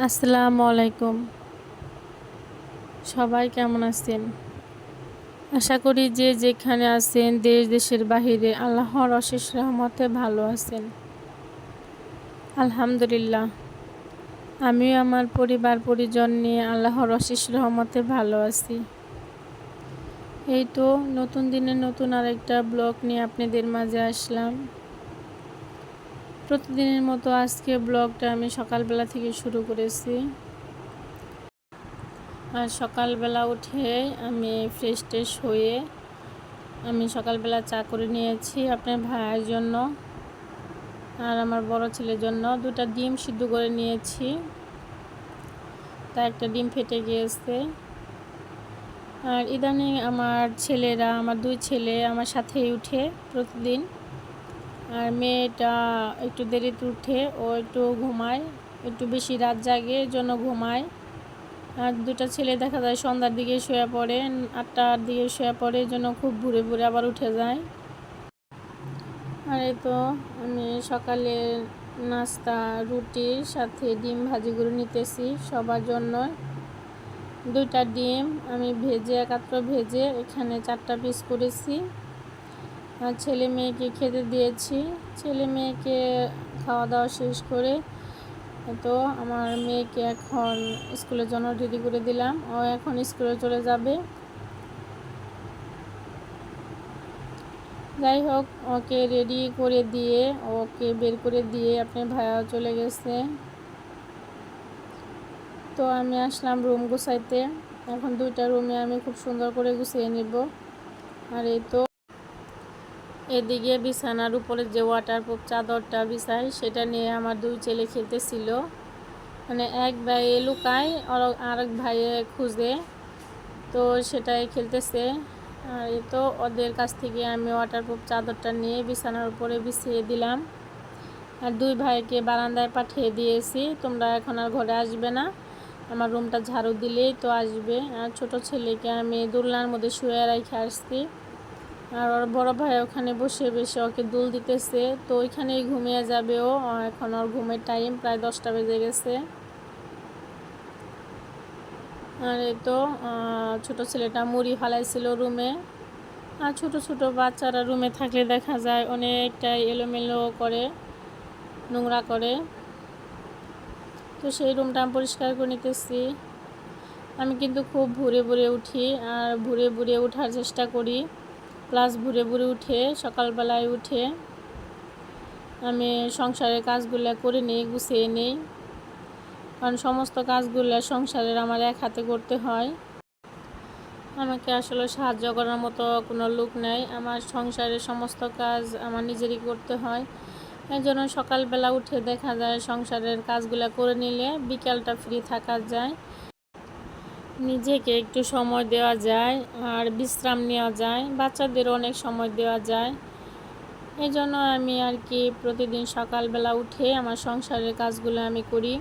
আসসালামু আলাইকুম সবাই কেমন আছেন? আশা করি যে যেখানে আছেন, দেশ, দেশের বাহিরে, আল্লাহর অশেষ রহমতে ভালো আছেন। আলহামদুলিল্লাহ। আমিও আমার পরিবার, পরিজন নিয়ে আল্লাহর অশেষ রহমতে ভালো আছি। এই তো নতুন দিনে নতুন আরেকটা ব্লগ নিয়ে আপনাদের মাঝে আসলাম। প্রতিদিনের মতো আজকে ব্লগটা আমি সকালবেলা থেকে শুরু করেছি। আর সকালবেলা উঠে আমি ফ্রেশ ট্রেশ হয়ে আমি সকালবেলা চা করে নিয়েছি আপনার ভাইয়ের জন্য আর আমার বড় ছেলের জন্য। দুটা ডিম সিদ্ধ করে নিয়েছি। তা একটা ডিম ফেটে গিয়েছে। আর ইদানিং আমার ছেলেরা, আমার দুই ছেলে আমার সাথেই উঠে প্রতিদিন। আর মেয়েটা একটু দেরিতে উঠে, ও একটু ঘুমায়, একটু বেশি রাত জাগে জন্য ঘুমায়। আর দুটা ছেলে দেখা যায় সন্ধ্যার দিকে শুয়ে পড়ে, আটটার দিকে শুয়ে পড়ে জন্য খুব ভুরে ভুরে আবার উঠে যায়। আর তো আমি সকালে নাস্তা রুটির সাথে ডিম ভাজিগুলো নিতেছি সবার জন্য। দুইটা ডিম আমি ভেজে একাত্র ভেজে এখানে চারটা পিস করেছি। আর ছেলে মেয়েকে খেতে দিয়েছি। ছেলে মেয়েকে খাওয়া দাওয়া শেষ করে তো আমার মেয়েকে এখন স্কুলের জন্য রেডি করে দিলাম। ও এখন স্কুলে চলে যাবে। যাই হোক, ওকে রেডি করে দিয়ে, ওকে বের করে দিয়ে আপনি ভাইয়া চলে গেছে। তো আমি আসলাম রুম গুছাইতে। এখন দুইটা রুমে আমি খুব সুন্দর করে গুছিয়ে নিব। আর এই তো এদিকে বিছানার উপরে যে ওয়াটারপ্রুফ চাদরটা বিছাই সেটা নিয়ে আমার দুই ছেলে খেলতেছিল। মানে এক ভাইয়ে লুকায়, আর এক ভাইয়ে খুঁজে। তো সেটাই খেলতেছে। আর তো ওদের কাছ থেকে আমি ওয়াটারপ্রুফ চাদরটা নিয়ে বিছানার উপরে বিছিয়ে দিলাম। আর দুই ভাইকে বারান্দায় পাঠিয়ে দিয়েছি। তোমরা এখন আর ঘরে আসবে না। আমার রুমটা ঝাড়ু দিলেই তো আসবে। আর ছোট ছেলেকে আমি দোলনার মধ্যে শুয়ে রেখে আসছি। আর ওর বড় ভাই ওখানে বসে বসে ওকে দুল দিতেছে। তো ওইখানেই ঘুমিয়ে যাবে ও। এখন ওর ঘুমের টাইম প্রায় দশটা বেজে গেছে। আর এই তো ছোট ছেলেটা মুড়ি ফালাইছিল রুমে। আর ছোট ছোট বাচ্চারা রুমে থাকলে দেখা যায় অনেকটাই এলোমেলো করে, নোংরা করে। তো সেই রুমটা আমি পরিষ্কার করে নিতেছি। আমি কিন্তু খুব ভুরে ভুরে উঠি। আর ভুরে ভুরে ওঠার চেষ্টা করি। প্লাস ভুরে ভুরে উঠে, সকালবেলায় উঠে আমি সংসারের কাজগুলো করে নিই, গুছিয়ে নিই। কারণ সমস্ত কাজগুলো সংসারের আমার এক হাতে করতে হয়। আমাকে আসলে সাহায্য করার মতো কোনো লোক নেই। আমার সংসারের সমস্ত কাজ আমার নিজেরই করতে হয়। এই জন্য সকালবেলা উঠে দেখা যায় সংসারের কাজগুলো করে নিলে বিকালটা ফ্রি থাকা যায়। নিজেকে একটু সময় দেওয়া যায় আর বিশ্রাম নেওয়া যায়, বাচ্চাদের অনেক সময় দেওয়া যায়। এই জন্য আমি আর কি প্রতিদিন সকালবেলা উঠে আমার সংসারের কাজগুলো আমি করি।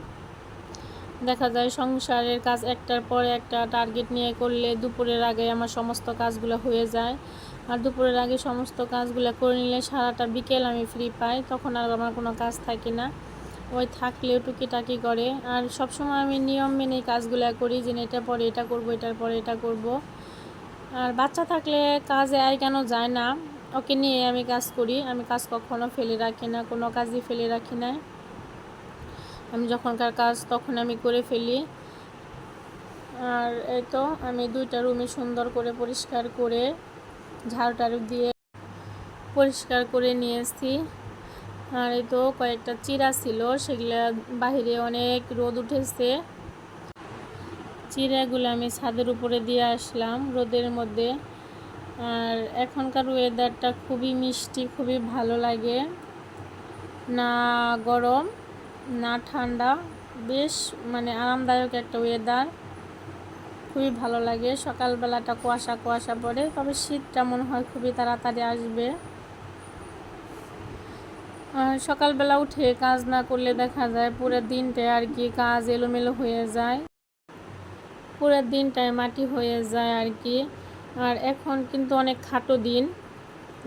দেখা যায় সংসারের কাজ একটার পর একটা টার্গেট নিয়ে করলে দুপুরের আগে আমার সমস্ত কাজগুলো হয়ে যায়। আর দুপুরের আগে সমস্ত কাজগুলো করে নিলে সারাটা বিকেল আমি ফ্রি পাই, তখন আর আমার কোনো কাজ থাকে না। ওই থাকলেও টুকিটাকি করে। আর সবসময় আমি নিয়ম মেনে কাজগুলো করি যে এটা পরে এটা করব, এটার পরে এটা করব। আর বাচ্চা থাকলে কাজে আয় কেন যায় না? ওকে নিয়ে আমি কাজ করি। আমি কাজ কখনো ফেলে রাখি না, কোনো কাজই ফেলে রাখি না। আমি যখনকার কাজ তখন আমি করে ফেলি। আর এই তো আমি দুইটা রুমে সুন্দর করে পরিষ্কার করে ঝাড়ু টাড়ু দিয়ে পরিষ্কার করে নিয়েছি আর এই তো কয়েকটা চিরা ছিল, সেগুলো বাহিরে অনেক রোদ উঠেছে। চিরাগুলো আমি ছাদের উপরে দিয়ে আসলাম রোদের মধ্যে। আর এখনকার ওয়েদারটা খুবই মিষ্টি, খুবই ভালো লাগে। না গরম, না ঠান্ডা, বেশ মানে আরামদায়ক একটা ওয়েদার খুবই ভালো লাগে, সকালবেলাটা কুয়াশা কুয়াশা পড়ে, তবে শীতটা মনে হয় খুবই তাড়াতাড়ি আসবে। সকালবেলা উঠে কাজ না করলে দেখা যায় পুরো দিনটায় আর কি কাজ এলোমেলো হয়ে যায়। পুরো দিনটায় মাটি হয়ে যায় আর কি। আর এখন কিন্তু অনেক খাটো দিন।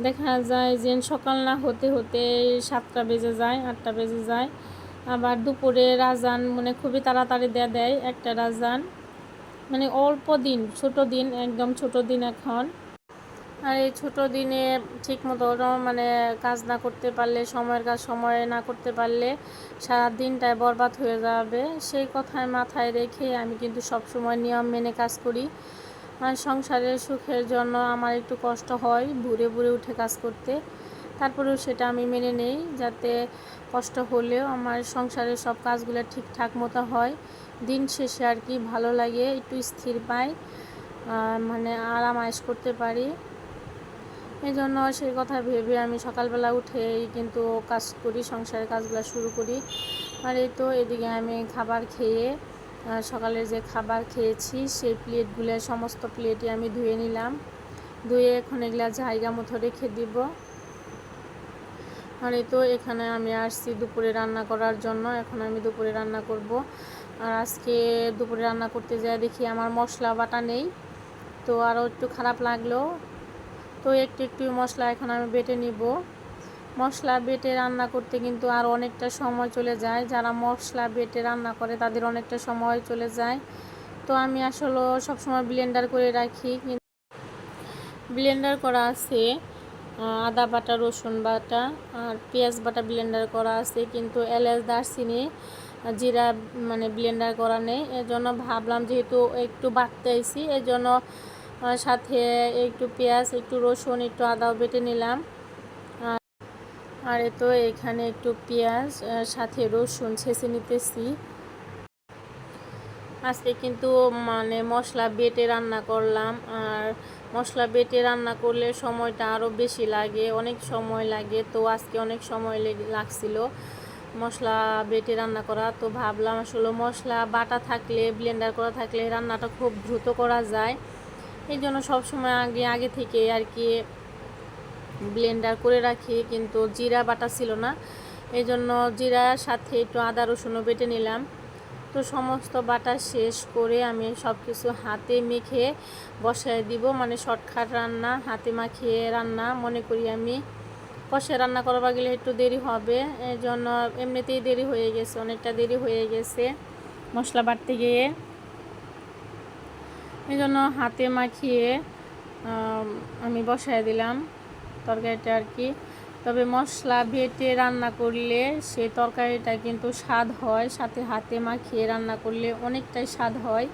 দেখা যায় যে সকাল না হতে হতে সাতটা বেজে যায়, আটটা বেজে যায়। আবার দুপুরে রাজান মানে খুবই তাড়াতাড়ি দেয়া দেয়, একটা রাজান। মানে অল্প দিন, ছোট দিন, একদম ছোট দিন এখন। আর এই ছোট দিনে ঠিক মতো মানে কাজ না করতে পারলে, সময়ের কাজ সময়ে না করতে পারলে সারা দিনটায় বরবাদ হয়ে যাবে। সেই কথায় মাথায় রেখে আমি কিন্তু সব সময় নিয়ম মেনে কাজ করি। আর সংসারের সুখের জন্য আমার একটু কষ্ট হয়, ভুরে ভুরে উঠে কাজ করতে। তারপরেও সেটা আমি মেনে নেই, যাতে কষ্ট হলেও আমার সংসারের সব কাজগুলো ঠিকঠাক মতো হয়। দিন শেষে আর কি ভালো লাগে, একটু স্থির পাই মানে আরাম আয়েস করতে পারি। এই জন্য সেই কথা ভেবে আমি সকালবেলা উঠেই কিন্তু কাজ করি, সংসারের কাজগুলো শুরু করি। আর এই তো এদিকে আমি খাবার খেয়ে সকালে যে খাবার খেয়েছি, সেই প্লেটগুলো, সমস্ত প্লেটই আমি ধুয়ে নিলাম। ধুয়ে এখন এগুলা জায়গা মতো রেখে দিব। আর এই তো এখানে আমি আসছি দুপুরে রান্না করার জন্য। এখন আমি দুপুরে রান্না করব। আর আজকে দুপুরে রান্না করতে যাই দেখি আমার মশলা বাটা নেই। তো আরও একটু খারাপ লাগল। তো একটু একটু মশলা এখন আমি বেটে নিব। মশলা বেটে রান্না করতে কিন্তু আর অনেকটা সময় চলে যায়। যারা মশলা বেটে রান্না করে তাদের অনেকটা সময় চলে যায়। তো আমি আসলে সবসময় ব্লেন্ডার করে রাখি। ব্লেন্ডার করা আছে আদা বাটা, রসুন বাটা আর পেঁয়াজ বাটা ব্লেন্ডার করা আছে। কিন্তু এলাচ, দারচিনি, জিরা মানে ব্লেন্ডার করা নেই। এজন্য ভাবলাম যেহেতু একটু বাটতে আইসি এজন্য সাথে একটু পেঁয়াজ, একটু রসুন, একটু আদাও বেটে নিলাম। আর তো এখানে একটু পেঁয়াজ সাথে রসুন ছেঁচে নিতেছি। আজকে কিন্তু মানে মশলা বেটে রান্না করলাম, আর মশলা বেটে রান্না করলে সময়টা আরও বেশি লাগে, অনেক সময় লাগে। তো আজকে অনেক সময় লাগছিল মশলা বেটে রান্না করা। তো ভাবলাম আসলে মশলা বাটা থাকলে ব্লেন্ডার করা থাকলে রান্নাটা খুব দ্রুত করা যায়। এই জন্য সবসময় আগে আগে থেকে আর কি ব্লেন্ডার করে রাখি, কিন্তু জিরা বাটা ছিল না। এই জন্য জিরার সাথে একটু আদা, রসুনও বেটে নিলাম। তো সমস্ত বাটা শেষ করে আমি সব কিছু হাতে মেখে বসায় দিব। মানে শর্টকাট রান্না, হাতে মাখিয়ে রান্না, মনে করি আমি। কষে রান্না করবার গেলে একটু দেরি হবে, এই জন্য এমনিতেই দেরি হয়ে গেছে, অনেকটা দেরি হয়ে গেছে। মশলা বাটতে গিয়ে। এই জন্য হাতে মাখিয়ে, আমি বসায় দিলাম তরকারিটা আর কি। তবে মশলা বেটে রান্না করলে সে তরকারিটা কিন্তু স্বাদ হয়, সাথে হাতে মাখিয়ে রান্না করলে অনেকটাই স্বাদ হয়।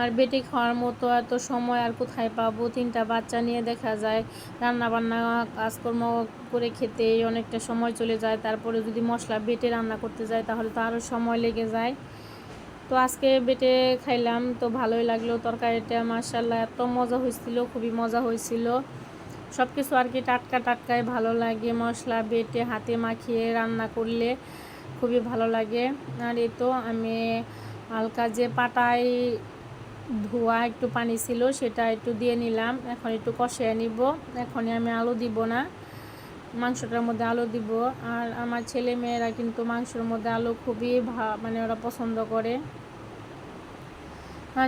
আর বেটে খাওয়ার মতো এত সময় আর কোথায় পাবো? তিনটা বাচ্চা নিয়ে দেখা যায় রান্না বান্না কাজকর্ম করে খেতে অনেকটা সময় চলে যায়। তারপরে যদি মশলা বেটে রান্না করতে যায়, তাহলে তো আরও সময় লেগে যায়। তো আজকে বেটে খাইলাম, তো ভালোই লাগল তরকারিটা মার্শাল্লাহ এত মজা হয়েছিল, খুবই মজা হয়েছিল। সব কিছু আর কি টাটকা টাটকায় ভালো লাগে, মশলা বেটে হাতে মাখিয়ে রান্না করলে খুবই ভালো লাগে। আর এই তো আমি হালকা যে পাটায় ধোয়া একটু পানি ছিল, সেটা একটু দিয়ে নিলাম, এখন একটু কষিয়ে নিব, এখনই আমি আলু দিব না, মাংসটার মধ্যে আলু দিব। আর আমার ছেলে মেয়েরা কিন্তু মাংসের মধ্যে আলু খুবই ভা মানে ওরা পছন্দ করে।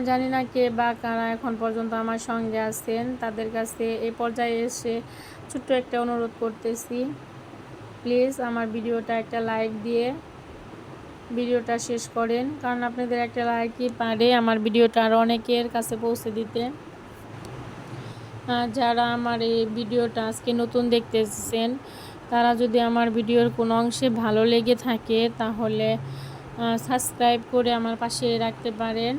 জানি না কে বা কারা এখন পর্যন্ত আমার সঙ্গে আছেন। তাদের কাছে এই পর্যায়ে এসে ছোট্ট একটা অনুরোধ করতেছি। প্লিজ আমার ভিডিওটা একটা লাইক দিয়ে ভিডিওটা শেষ করেন। কারণ আপনাদের একটা লাইকই পারে আমার ভিডিওটা আর অনেকের কাছে পৌঁছে দিতে। যারা আমার এই ভিডিওটা আজকে নতুন দেখতেছেন, তারা যদি আমার ভিডিওর কোনো অংশে ভালো লেগে থাকে, তাহলে সাবস্ক্রাইব করে আমার পাশে রাখতে পারেন।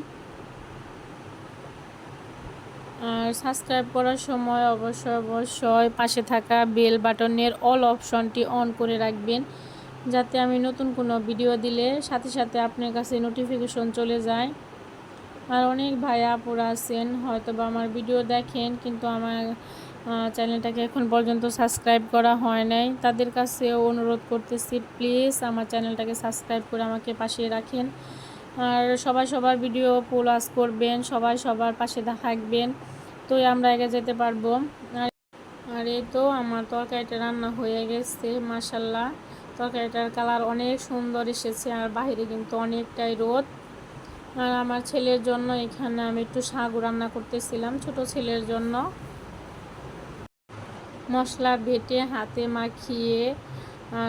আর সাবস্ক্রাইব করার সময় অবশ্যই অবশ্যই পাশে থাকা বেল বাটনের অল অপশনটি অন করে রাখবেন। যাতে আমি নতুন কোনো ভিডিও দিলে সাথে সাথে আপনার কাছে নোটিফিকেশন চলে যায়। আর অনেক ভাই আপুরা আছেন হয়তো বা আমার ভিডিও দেখেন, কিন্তু আমার চ্যানেলটাকে এখন পর্যন্ত সাবস্ক্রাইব করা হয় নাই। তাদের কাছে অনুরোধ করতেছি প্লিজ আমার চ্যানেলটাকে সাবস্ক্রাইব করে আমাকে পাশে রাখেন। আর সবাই সবার ভিডিও পোলাস করবেন, সবাই সবার পাশে থাকবেন। তো আমরা এগিয়ে যেতে পারব। আর আর এই তো আমার তরকারিটা রান্না হয়ে গেছে মাসাল্লাহ তরকারিটার কালার অনেক সুন্দর এসেছে আর বাহিরে কিন্তু অনেকটাই রোদ। আর আমার ছেলের জন্য এখানে আমি একটু সাগু রান্না করতেছিলাম ছোট ছেলের জন্য। মশলা ভেটে হাতে মাখিয়ে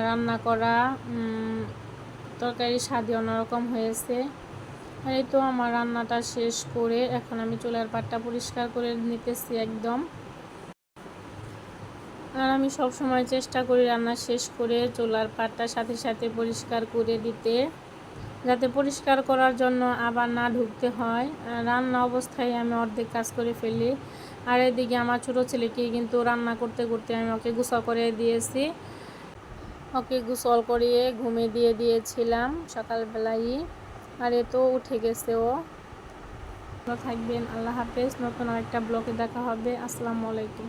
রান্না করা তরকারি স্বাদই অন্যরকম হয়েছে। এই তো আমার রান্নাটা শেষ করে এখন আমি চুলার পাটটা পরিষ্কার করে নিতেছি একদম। আর আমি সব সময় চেষ্টা করি রান্না শেষ করে চুলার পাটটা সাথে সাথে পরিষ্কার করে দিতে, যাতে পরিষ্কার করার জন্য আবার না ঢুকতে হয়। রান্না অবস্থায় আমি অর্ধেক কাজ করে ফেলি। আর এদিকে আমার ছোটো ছেলেকে কিন্তু রান্না করতে করতে আমি ওকে গুছা করে দিয়েছি। ওকে গোসল করিয়ে ঘুমিয়ে দিয়ে দিয়েছিলাম সকালবেলায় আর এ তো উঠে গেছে ও। ভালো থাকবেন, আল্লাহ হাফেজ। নতুন আরেকটা ব্লগে দেখা হবে। আসসালামু আলাইকুম।